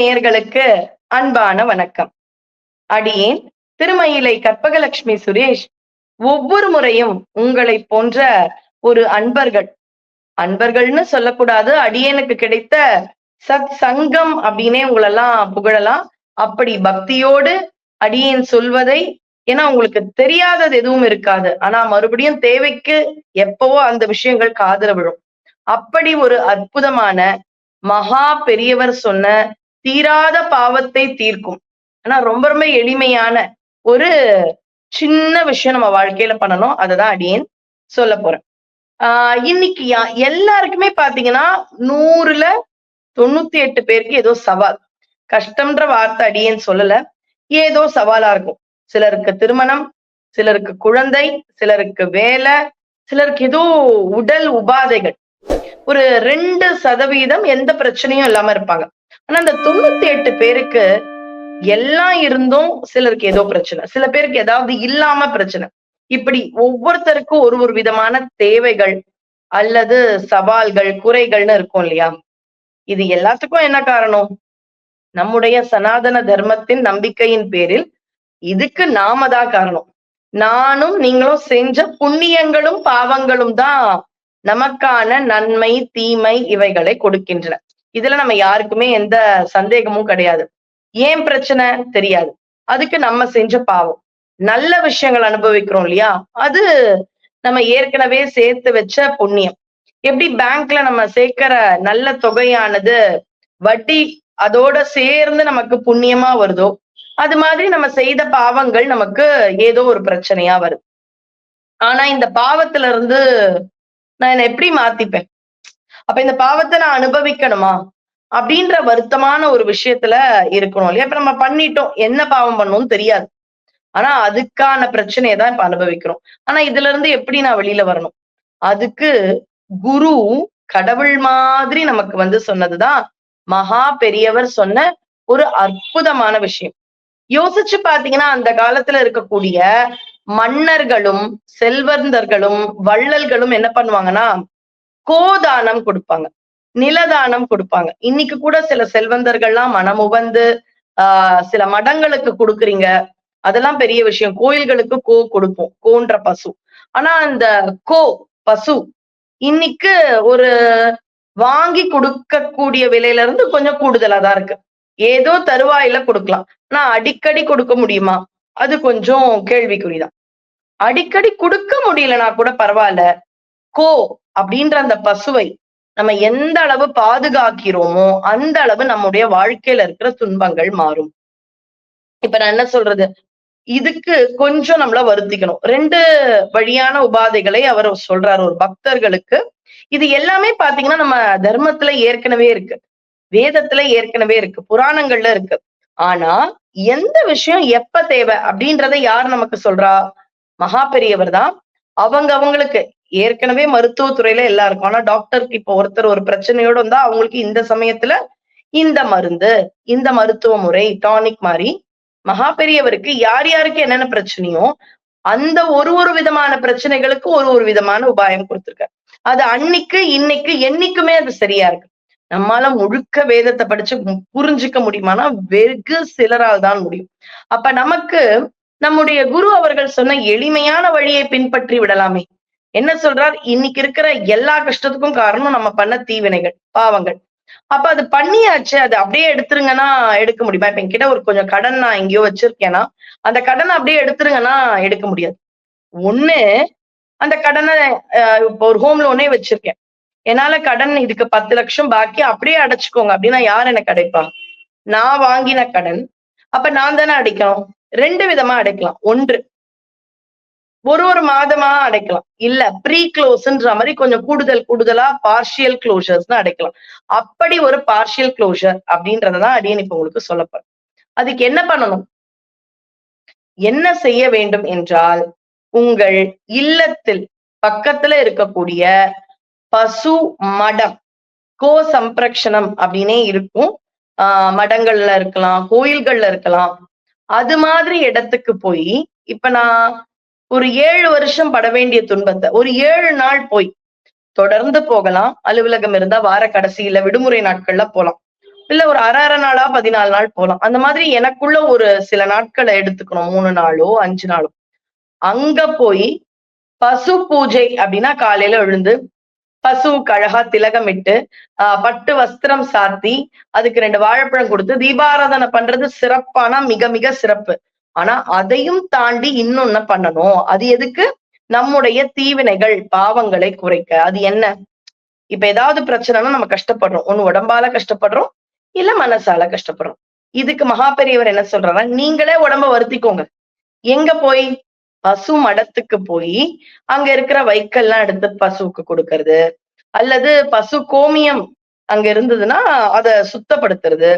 நேயர்களுக்கு அன்பான வணக்கம். அடியேன் திருமயிலை கற்பகலட்சுமி சுரேஷ். ஒவ்வொரு முறையும் உங்களை போன்ற ஒரு அன்பர்கள் அன்பர்கள்னு சொல்லக்கூடாது அடியேனுக்கு கிடைத்த சத் சங்கம் அப்படின்னே உங்களெல்லாம் புகழலாம். அப்படி பக்தியோடு அடியேன் சொல்வதை ஏன்னா உங்களுக்கு தெரியாதது எதுவும் இருக்காது. ஆனா மறுபடியும் தேவைக்கு எப்பவோ அந்த விஷயங்கள் காதல விழும். அப்படி ஒரு அற்புதமான மகா பெரியவர் சொன்ன தீராத பாவத்தை தீர்க்கும். ஆனா ரொம்ப ரொம்ப எளிமையான ஒரு சின்ன விஷயம் நம்ம வாழ்க்கையில பண்ணணும். அததான் அடியேன் சொல்ல போறேன். ஆஹ் இன்னைக்கு யா- எல்லாருக்குமே பாத்தீங்கன்னா நூறுல தொண்ணூத்தி எட்டு பேருக்கு ஏதோ சவால். கஷ்டம்ன்ற வார்த்தை அடியேன் சொல்லல. ஏதோ சவாலா இருக்கும். சிலருக்கு திருமணம் சிலருக்கு குழந்தை சிலருக்கு வேலை சிலருக்கு ஏதோ உடல் உபாதைகள். ஒரு ரெண்டு சதவீதம் எந்த பிரச்சனையும் இல்லாம இருப்பாங்க. ஆனா அந்த தொண்ணூத்தி எட்டு பேருக்கு எல்லாம் இருந்தும் சிலருக்கு ஏதோ பிரச்சனை. சில பேருக்கு ஏதாவது இல்லாம பிரச்சனை. இப்படி ஒவ்வொருத்தருக்கும் ஒரு ஒரு விதமான தேவைகள் அல்லது சவால்கள் குறைகள்னு இருக்கும் இல்லையா? இது எல்லாத்துக்கும் என்ன காரணம்? நம்முடைய சனாதன தர்மத்தின் நம்பிக்கையின் பேரில் இதுக்கு நாம தான் காரணம். நானும் நீங்களும் செஞ்ச புண்ணியங்களும் பாவங்களும் தான் நமக்கான நன்மை தீமை இவைகளை கொடுக்கின்றன. இதுல நம்ம யாருக்குமே எந்த சந்தேகமும் கிடையாது. ஏன் பிரச்சனை? தெரியாது. அதுக்கு நம்ம செஞ்ச பாவம். நல்ல விஷயங்கள் அனுபவிக்கிறோம் இல்லையா? அது நம்ம ஏற்கனவே சேர்த்து வச்ச புண்ணியம். எப்படி பேங்க்ல நம்ம சேர்க்கிற நல்ல தொகையானது வட்டி அதோட சேர்ந்து நமக்கு புண்ணியமா வருதோ அது மாதிரி நம்ம செய்த பாவங்கள் நமக்கு ஏதோ ஒரு பிரச்சனையா வருது ஆனா இந்த பாவத்துல இருந்து நான் என்ன எப்படி மாத்திப்பேன்? அப்ப இந்த பாவத்தை நான் அனுபவிக்கணுமா? அப்படின்ற வருத்தமான ஒரு விஷயத்துல இருக்கணும் இல்லையா? இப்ப நம்ம பண்ணிட்டோம். என்ன பாவம் பண்ணணும்னு தெரியாது. ஆனா அதுக்கான பிரச்சனையை தான் இப்ப அனுபவிக்கிறோம். ஆனா இதுல இருந்து எப்படி நான் வெளியில வரணும்? அதுக்கு குரு கடவுள் மாதிரி நமக்கு வந்து சொன்னதுதான் மகா பெரியவர் சொன்ன ஒரு அற்புதமான விஷயம். யோசிச்சு பாத்தீங்கன்னா அந்த காலத்துல இருக்கக்கூடிய மன்னர்களும் செல்வந்தர்களும் வள்ளல்களும் என்ன பண்ணுவாங்கன்னா கோதானம் கொடுப்பாங்க. நிலதானம் கொடுப்பாங்க. இன்னைக்கு கூட சில செல்வந்தர்கள்லாம் மனமுவந்து ஆஹ் சில மடங்களுக்கு கொடுக்குறீங்க. அதெல்லாம் பெரிய விஷயம். கோயில்களுக்கு கோ கொடுப்போம். கோன்ற பசு. ஆனா அந்த கோ பசு இன்னைக்கு ஒரு வாங்கி கொடுக்கக்கூடிய விலையில இருந்து கொஞ்சம் கூடுதலா தான் இருக்கு. ஏதோ தருவாயில கொடுக்கலாம். ஆனா அடிக்கடி கொடுக்க முடியுமா? அது கொஞ்சம் கேள்விக்குறிதான் அடிக்கடி கொடுக்க முடியலனா கூட பரவாயில்ல. கோ அப்படின்ற அந்த பசுவை நம்ம எந்த அளவு பாதுகாக்கிறோமோ அந்த அளவு நம்முடைய வாழ்க்கையில இருக்கிற துன்பங்கள் மாறும். இப்ப நான் என்ன சொல்றது? இதுக்கு கொஞ்சம் நம்மள வருத்திக்கணும். ரெண்டு வழியான உபாதைகளை அவர் சொல்றாரு. ஒரு பக்தர்களுக்கு இது எல்லாமே பாத்தீங்கன்னா நம்ம தர்மத்துல ஏற்கனவே இருக்கு. வேதத்துல ஏற்கனவே இருக்கு. புராணங்கள்ல இருக்கு. ஆனா எந்த விஷயம் எப்ப தேவை அப்படின்றத யார் நமக்கு சொல்றா? மகா பெரியவர் தான். அவங்க அவங்களுக்கு ஏற்கனவே மருத்துவத்துறையில எல்லாம் இருக்கும் ஆனா டாக்டருக்கு இப்போ ஒருத்தர் ஒரு பிரச்சனையோட வந்தா அவங்களுக்கு இந்த சமயத்துல இந்த மருந்து இந்த மருத்துவ முறை டானிக் மாதிரி மகா பெரியவருக்கு யார் யாருக்கு என்னென்ன பிரச்சனையோ அந்த ஒரு ஒரு விதமான பிரச்சனைகளுக்கு ஒரு ஒரு விதமான உபாயம் கொடுத்திருக்காரு. அது அன்னைக்கு இன்னைக்கு என்னைக்குமே அது சரியா இருக்கு. நம்மால முழுக்க வேதத்தை படிச்சு புரிஞ்சுக்க முடியுமானா வெகு சிலரால் தான் முடியும். அப்ப நமக்கு நம்முடைய குரு அவர்கள் சொன்ன எளிமையான வழியை பின்பற்றி விடலாமே. என்ன சொல்றார்? இன்னைக்கு இருக்கிற எல்லா கஷ்டத்துக்கும் காரணம் நம்ம பண்ண தீவினைகள் பாவங்கள். அப்ப அது பண்ணியாச்சு அது அப்படியே எடுத்துருங்கன்னா எடுக்க முடியுமா? இப்ப என்கிட்ட ஒரு கொஞ்சம் கடன் நான் எங்கேயோ வச்சிருக்கேன்னா அந்த கடனை அப்படியே எடுத்துருங்கன்னா எடுக்க முடியாது. ஒண்ணு அந்த கடனை இப்போ ஒரு ஹோம் லோனே வச்சிருக்கேன். என்னால கடன் இதுக்கு பத்து லட்சம் பாக்கி அப்படியே அடைச்சுக்கோங்க அப்படின்னா யார் எனக்கு அடைப்பா நான் வாங்கின கடன். அப்ப நான் தானே அடைக்கணும். ரெண்டு விதமா அடைக்கலாம். ஒன்று ஒரு ஒரு மாதமா அடைக்கலாம். இல்ல ப்ரீ க்ளோஸ்ன்ற மாதிரி கொஞ்சம் கூடுதல் கூடுதலா பார்ஷியல் க்ளோஷர்ஸ்னு அடைக்கலாம். அப்படி ஒரு பார்ஷியல் க்ளோஷர் அப்படின்றதான் அடியன் இப்ப உங்களுக்கு சொல்லப்படும் அதுக்கு என்ன பண்ணணும்? என்ன செய்ய வேண்டும் என்றால் உங்கள் இல்லத்தில் பக்கத்துல இருக்கக்கூடிய பசு மடம் கோ சம்பிரக்ஷணம் அப்படின்னே இருக்கும். ஆஹ் மடங்கள்ல இருக்கலாம் கோயில்கள்ல இருக்கலாம். அது மாதிரி இடத்துக்கு போய் இப்ப நான் ஒரு ஏழு வருஷம் பட வேண்டிய துன்பத்தை ஒரு ஏழு நாள் போய் தொடர்ந்து போகலாம் அலுவலகம் இருந்தா வார கடைசியில விடுமுறை நாட்கள்ல போலாம். இல்ல ஒரு அரை அரை நாளா பதினாலு நாள் போலாம். அந்த மாதிரி எனக்குள்ள ஒரு சில நாட்களை எடுத்துக்கணும். மூணு நாளோ அஞ்சு நாளோ. அங்க போய் பசு பூஜை அப்படின்னா காலையில எழுந்து பசுவுக்கு அழகா திலகமிட்டு ஆஹ் பட்டு வஸ்திரம் சாத்தி அதுக்கு ரெண்டு வாழைப்பழம் கொடுத்து தீபாராதனை பண்றது சிறப்பானா மிக மிக சிறப்பு. ஆனா அதையும் தாண்டி இன்னொன்னு பண்ணணும்? அது எதுக்கு? நம்முடைய தீவினைகள் பாவங்களை குறைக்க. அது என்ன? இப்ப ஏதாவது பிரச்சனைனா நம்ம கஷ்டப்படுறோம். ஒண்ணு உடம்பால கஷ்டப்படுறோம் இல்ல மனசால கஷ்டப்படுறோம். இதுக்கு மகா பெரியவர் என்ன சொல்றாரா நீங்களே உடம்ப வருத்திக்கோங்க. எங்க போய்? பசு மடத்துக்கு போய் அங்க இருக்கிற வைக்கல்லாம் எடுத்து பசுவுக்கு கொடுக்கறது. அல்லது பசு கோமியம் அங்க இருந்ததுன்னா அத சுத்தப்படுத்துறது.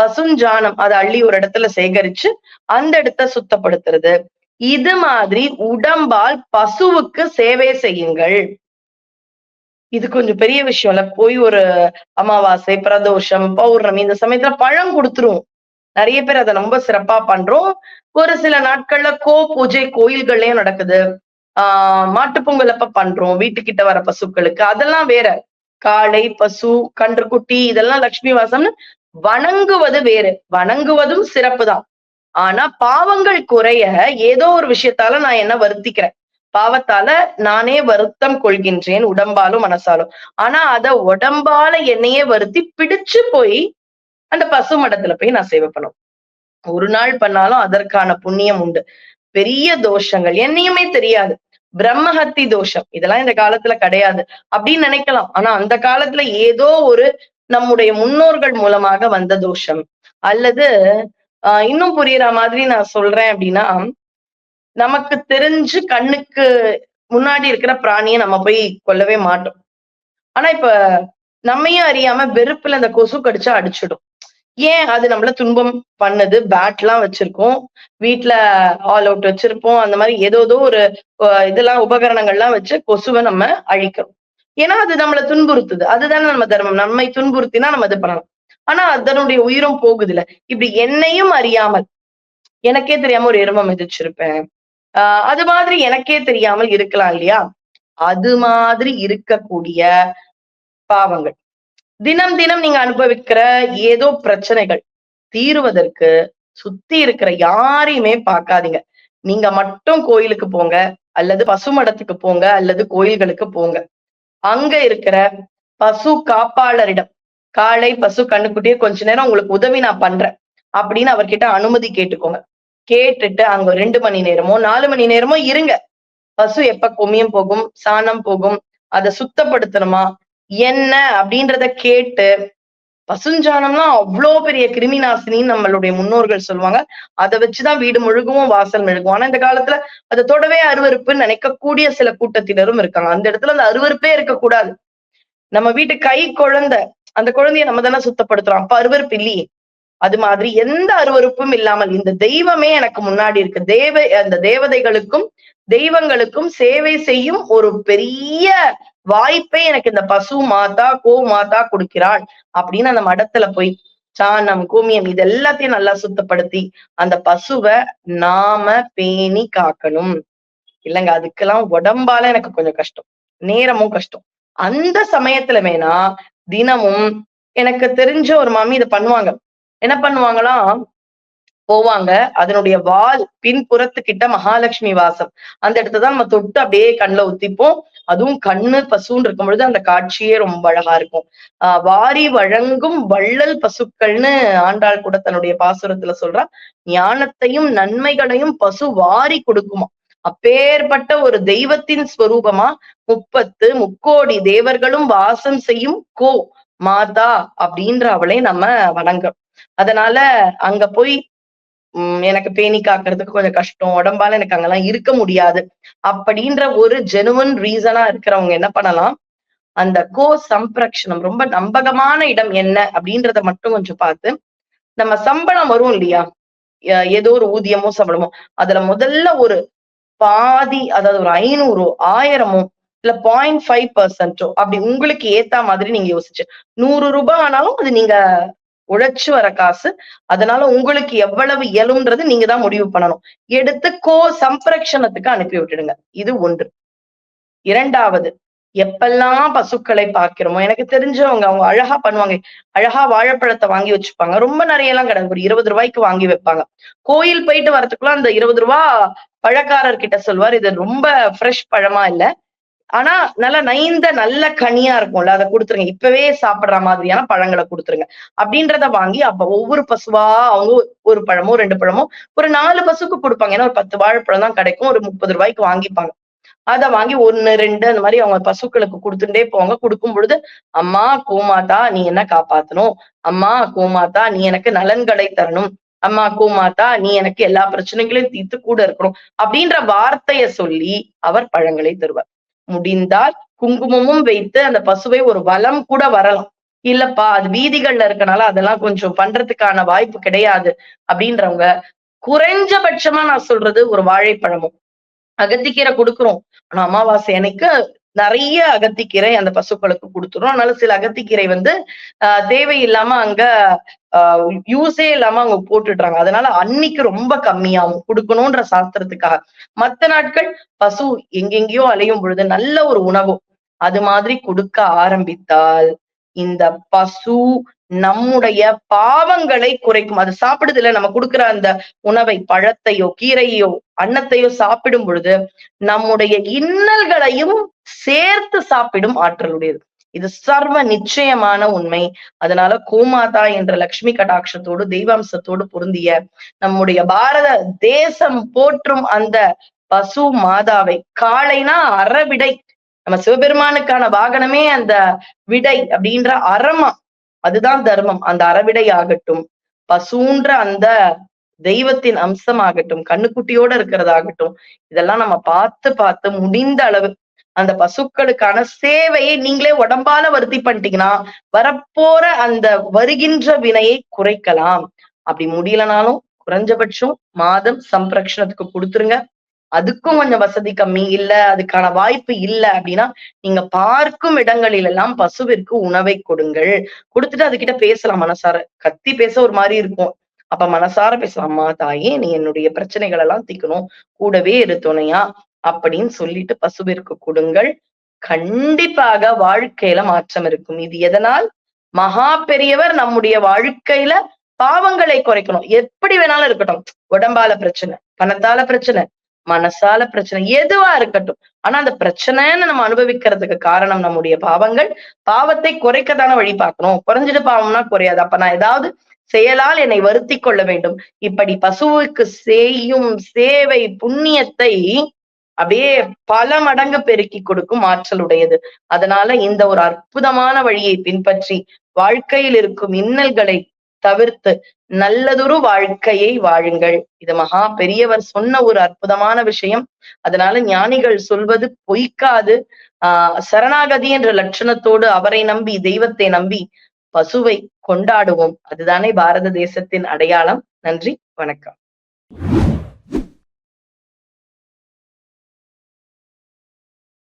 பசுஞ்சாணம் அதை அள்ளி ஒரு இடத்துல சேகரிச்சு அந்த இடத்த சுத்தப்படுத்துறது. இது மாதிரி உடம்பால் பசுவுக்கு சேவை செய்யுங்கள். இது கொஞ்சம் பெரிய விஷயம் இல்ல. போய் ஒரு அமாவாசை பிரதோஷம் பௌர்ணமி இந்த சமயத்துல பழம் கொடுத்துருவோம் நிறைய பேர் அதை ரொம்ப சிறப்பா பண்றோம். ஒரு சில நாட்கள்ல கோ பூஜை கோயில்கள்லயும் நடக்குது. ஆஹ் மாட்டுப்பொங்கல் அப்ப பண்றோம். வீட்டுக்கிட்ட வர பசுக்களுக்கு. அதெல்லாம் வேற. காளை பசு கன்றுக்குட்டி இதெல்லாம் லக்ஷ்மி வாசம்னு வணங்குவது வேறு. வணங்குவதும் சிறப்பு தான் ஆனா பாவங்கள் குறைய ஏதோ ஒரு விஷயத்தால நான் என்ன வருத்திக்கிறேன்? பாவத்தால நானே வருத்தம் கொள்கின்றேன் உடம்பாலும் மனசாலும். ஆனா அத உடம்பால என்னையே வருத்தி பிடிச்சு போய் அந்த பசு மடத்துல போய் நான் சேவை பண்ணும் ஒரு நாள் பண்ணாலும் அதற்கான புண்ணியம் உண்டு. பெரிய தோஷங்கள் என்னையுமே தெரியாது. பிரம்மஹத்தி தோஷம் இதெல்லாம் இந்த காலத்துல கிடையாது அப்படின்னு நினைக்கலாம். ஆனா அந்த காலத்துல ஏதோ ஒரு நம்முடைய முன்னோர்கள் மூலமாக வந்த தோஷம். அல்லது ஆஹ் இன்னும் புரியுற மாதிரி நான் சொல்றேன் அப்படின்னா நமக்கு தெரிஞ்சு கண்ணுக்கு முன்னாடி இருக்கிற பிராணியை நம்ம போய் கொல்லவே மாட்டோம். ஆனா இப்ப நம்மையும் அறியாம வெறுப்புல அந்த கொசு கடிச்சா அடிச்சிடும். ஏன் அது நம்மள துன்பம் பண்ணுது? பேட் எல்லாம் வச்சிருக்கோம். வீட்டுல ஆல் அவுட் வச்சிருப்போம். அந்த மாதிரி ஏதோ ஏதோ ஒரு இதெல்லாம் உபகரணங்கள்லாம் வச்சு கொசுவை நம்ம அழிக்கிறோம். ஏன்னா அது நம்மளை துன்புறுத்துது. அதுதானே நம்ம தர்மம். நம்மை துன்புறுத்தினா நம்ம இது பண்ணலாம். ஆனா அதனுடைய உயிரும் போகுதுல இப்படி என்னையும் அறியாமல் எனக்கே தெரியாம ஒரு எருமம் மிதிச்சிருப்பேன். ஆஹ் அது மாதிரி எனக்கே தெரியாமல் இருக்கலாம் இல்லையா? அது மாதிரி இருக்கக்கூடிய பாவங்கள். தினம் தினம் நீங்க அனுபவிக்கிற ஏதோ பிரச்சனைகள் தீருவதற்கு சுத்தி இருக்கிற யாரையுமே பார்க்காதீங்க. நீங்க மட்டும் கோயிலுக்கு போங்க அல்லது பசுமடத்துக்கு போங்க அல்லது கோயில்களுக்கு போங்க. அங்க இருக்கிற பசு காப்பாளரிடம் காலை பசு கண்ணுக்குட்டியே கொஞ்ச நேரம் உங்களுக்கு உதவி நான் பண்றேன் அப்படின்னு அவர்கிட்ட அனுமதி கேட்டுக்கோங்க. கேட்டுட்டு அங்க ரெண்டு மணி நேரமோ நாலு மணி நேரமோ இருங்க. பசு எப்ப கொமியம் போகும் சாணம் போகும் அதை சுத்தப்படுத்தணுமா என்ன அப்படின்றத கேட்டு பசுஞ்சாணம்லாம் அவ்வளோ பெரிய கிருமி நாசினின்னு நம்மளுடைய முன்னோர்கள் சொல்லுவாங்க. அதை வச்சுதான் வீடு முழுகவும் வாசல் மெழுகும். ஆனா இந்த காலத்துல அதை தொடவே அருவறுப்புன்னு நினைக்கக்கூடிய சில கூட்டத்தினரும் இருக்காங்க. அந்த இடத்துல அந்த அருவருப்பே இருக்கக்கூடாது. நம்ம வீட்டு கை குழந்தை அந்த குழந்தைய நம்ம தானே சுத்தப்படுத்துறோம். அப்ப அருவருப்பு இல்லையே. அது மாதிரி எந்த அருவருப்பும் இல்லாமல் இந்த தெய்வமே எனக்கு முன்னாடி இருக்கு. தேவ அந்த தேவதைகளுக்கும் தெய்வங்களுக்கும் சேவை செய்யும் ஒரு பெரிய வாய்ப்பே எனக்கு இந்த பசு மாதா கோ மாதா கொடுக்கிறாள் அப்படின்னு அந்த மடத்துல போய் சாணம் கூமியம் இது எல்லாத்தையும் நல்லா சுத்தப்படுத்தி அந்த பசுவை நாம பேணி காக்கணும். இல்லைங்க அதுக்கெல்லாம் உடம்பால எனக்கு கொஞ்சம் கஷ்டம். நேரமும் கஷ்டம். அந்த சமயத்துல வேணா தினமும் எனக்கு தெரிஞ்ச ஒரு மாமி இதை பண்ணுவாங்க. என்ன பண்ணுவாங்களாம் போவாங்க. அதனுடைய வால் பின்புறத்துக்கிட்ட மகாலட்சுமி வாசம். அந்த இடத்துதான் நம்ம தொட்டு அப்படியே கண்ணுல ஊத்திப்போம் அதுவும் கண்ணு பசுன்னு இருக்கும் பொழுது அந்த காட்சியே ரொம்ப அழகா இருக்கும். ஆஹ் வாரி வழங்கும் வள்ளல் பசுக்கள்னு ஆண்டாள் கூட தன்னுடைய பாசுரத்துல சொல்றா. ஞானத்தையும் நன்மைகளையும் பசு வாரி கொடுக்குமா. அப்பேற்பட்ட ஒரு தெய்வத்தின் ஸ்வரூபமா. முப்பத்து முக்கோடி தேவர்களும் வாசம் செய்யும் கோ மாதா அப்படின்ற அவளை நம்ம வணங்குறோம். அதனால அங்க போய் உம் எனக்கு பேணி காக்குறதுக்கு கொஞ்சம் கஷ்டம் உடம்பால எனக்கு அங்கெல்லாம் இருக்க முடியாது. அப்படின்ற ஒரு ஜெனுவன் ரீசனா இருக்கிறவங்க என்ன பண்ணலாம்? அந்த கோ சம்பிரக்ஷணம் ரொம்ப நம்பகமான இடம் என்ன அப்படின்றத மட்டும் கொஞ்சம் பார்த்து நம்ம சம்பளம் வரும் இல்லையா? ஏதோ ஒரு ஊதியமோ சம்பளமோ அதுல முதல்ல ஒரு பாதி அதாவது ஒரு ஐநூறோ ஆயிரமோ இல்ல பாயிண்ட் ஃபைவ் பர்சன்டோ அப்படி உங்களுக்கு ஏத்தா மாதிரி நீங்க யோசிச்சு. நூறு ரூபாய் ஆனாலும் அது நீங்க உழைச்சு வர காசு அதனால உங்களுக்கு எவ்வளவு இயலும்ன்றது நீங்க தான் முடிவு பண்ணணும். எடுத்து கோ சம்பிரக்ஷணத்துக்கு அனுப்பி விட்டுடுங்க. இது ஒன்று. இரண்டாவது எப்பெல்லாம் பசுக்களை பார்க்கிறோமோ எனக்கு தெரிஞ்சவங்க அவங்க அழகா பண்ணுவாங்க. அழகா வாழைப்பழத்தை வாங்கி வச்சுப்பாங்க. ரொம்ப நிறைய எல்லாம் கிடையாது. ஒரு இருபது ரூபாய்க்கு வாங்கி வைப்பாங்க. கோயில் போயிட்டு வரதுக்குள்ள அந்த இருபது ரூபா பழக்காரர் கிட்ட சொல்வார் இது ரொம்ப ஃப்ரெஷ் பழமா இல்ல. ஆனா நல்லா நைந்த நல்ல கனியா இருக்கும்ல அதை கொடுத்துருங்க. இப்பவே சாப்பிடுற மாதிரியான பழங்களை கொடுத்துருங்க. அப்படின்றத வாங்கி அப்ப ஒவ்வொரு பசுவா அவங்க ஒரு பழமோ ரெண்டு பழமோ ஒரு நாலு பசுக்கு கொடுப்பாங்க. ஏன்னா ஒரு பத்து வாழைப்பழம் தான் கிடைக்கும். ஒரு முப்பது ரூபாய்க்கு வாங்கிப்பாங்க. அதை வாங்கி ஒன்னு ரெண்டு அந்த மாதிரி அவங்க பசுக்களுக்கு கொடுத்துட்டே போவாங்க கொடுக்கும் பொழுது அம்மா கோமாதா நீ என்ன காப்பாத்தணும்? அம்மா கோமாதா நீ எனக்கு நலன்களை தரணும். அம்மா கோமாதா நீ எனக்கு எல்லா பிரச்சனைகளையும் தீர்த்து கூட இருக்கணும். அப்படின்ற வார்த்தைய சொல்லி அவர் பழங்களை தருவார். முடிந்தால் குங்குமமும் வைத்து அந்த பசுவை ஒரு வளம் கூட வரலாம். இல்லப்பா அது வீதிகள்ல இருக்கனால அதெல்லாம் கொஞ்சம் பண்றதுக்கான வாய்ப்பு கிடையாது அப்படின்றவங்க குறைஞ்சபட்சமா நான் சொல்றது ஒரு வாழைப்பழமும். அகத்திக்கீரை கொடுக்குறோம். ஆனா அமாவாசை எனக்கு நிறைய அகத்திக்கீரை அந்த பசுக்களுக்கு கொடுத்துரும் அதனால சில அகத்திக்கீரை வந்து ஆஹ் தேவையில்லாம அங்க ஆஹ் யூஸே இல்லாம அவங்க போட்டுடுறாங்க. அதனால அன்னைக்கு ரொம்ப கம்மியாகும். கொடுக்கணும்ன்ற சாஸ்திரத்துக்காக. மத்த நாட்கள் பசு எங்கெங்கேயோ அலையும் பொழுது நல்ல ஒரு உணவு. அது மாதிரி கொடுக்க ஆரம்பித்தால் இந்த பசு நம்முடைய பாவங்களை குறைக்கும். அது சாப்பிடுது இல்ல நம்ம கொடுக்குற அந்த உணவை பழத்தையோ கீரையோ அன்னத்தையோ சாப்பிடும் பொழுது நம்முடைய இன்னல்களையும் சேர்த்து சாப்பிடும் ஆற்றலுடையது. இது சர்வ நிச்சயமான உண்மை. அதனால கோமாதா என்ற லட்சுமி கடாட்சத்தோடு தெய்வாம்சத்தோடு பொருந்திய நம்முடைய பாரத தேசம் போற்றும் அந்த பசு மாதாவை காளைனா அறவிடை. நம்ம சிவபெருமானுக்கான வாகனமே அந்த விடை அப்படின்ற அறமா. அதுதான் தர்மம். அந்த அறவிடை ஆகட்டும் பசுன்ற அந்த தெய்வத்தின் அம்சம் ஆகட்டும் கண்ணுக்குட்டியோட இருக்கிறதாகட்டும் இதெல்லாம் நம்ம பார்த்து பார்த்து முடிந்த அளவு அந்த பசுக்களுக்கான சேவையை நீங்களே உடம்பால வருத்தி பண்ணிட்டீங்கன்னா வரப்போற அந்த வருகின்ற வினையை குறைக்கலாம். அப்படி முடியலனாலும் குறைஞ்சபட்சம் மாதம் சம்பிரக்ஷணத்துக்கு கொடுத்துருங்க. அதுக்கும் கொஞ்சம் வசதி கம்மி. இல்ல அதுக்கான வாய்ப்பு இல்ல அப்படின்னா நீங்க பார்க்கும் இடங்களில் எல்லாம் பசுவிற்கு உணவை கொடுங்கள். கொடுத்துட்டு அதுகிட்ட பேசலாம் மனசார. கத்தி பேச ஒரு மாதிரி இருக்கும். அப்ப மனசார பேசலாம் அம்மா தாயே நீ என்னுடைய பிரச்சனைகள் எல்லாம் தீக்கணும். கூடவே இரு துணையா. அப்படின்னு சொல்லிட்டு பசுவிற்கு கொடுங்கள். கண்டிப்பாக வாழ்க்கையில மாற்றம் இருக்கும். இது எதனால்? மகா பெரியவர் நம்முடைய வாழ்க்கையில பாவங்களை குறைக்கணும். எப்படி வேணாலும் இருக்கட்டும். உடம்பால பிரச்சனை பணத்தால பிரச்சனை மனசால பிரச்சனை எதுவா இருக்கட்டும். ஆனா அந்த பிரச்சனைன்னு நம்ம அனுபவிக்கிறதுக்கு காரணம் நம்முடைய பாவங்கள். பாவத்தை குறைக்கத்தான வழி பார்க்கணும். குறைஞ்சிட்டு பாவம்னா குறையாது. அப்ப நான் ஏதாவது செயலால் என்னை வருத்தி கொள்ள வேண்டும். இப்படி பசுவுக்கு செய்யும் சேவை புண்ணியத்தை அப்படியே பல மடங்கு பெருக்கி கொடுக்கும் ஆற்றல் உடையது அதனால இந்த ஒரு அற்புதமான வழியை பின்பற்றி வாழ்க்கையில் இருக்கும் இன்னல்களை தவிர்த்து நல்லதொரு வாழ்க்கையை வாழுங்கள். இது மகா பெரியவர் சொன்ன ஒரு அற்புதமான விஷயம். அதனால ஞானிகள் சொல்வது பொய்க்காது. ஆஹ் சரணாகதி என்ற லட்சணத்தோடு அவரை நம்பி தெய்வத்தை நம்பி பசுவை கொண்டாடுவோம். அதுதானே பாரத தேசத்தின் அடையாளம். நன்றி வணக்கம்.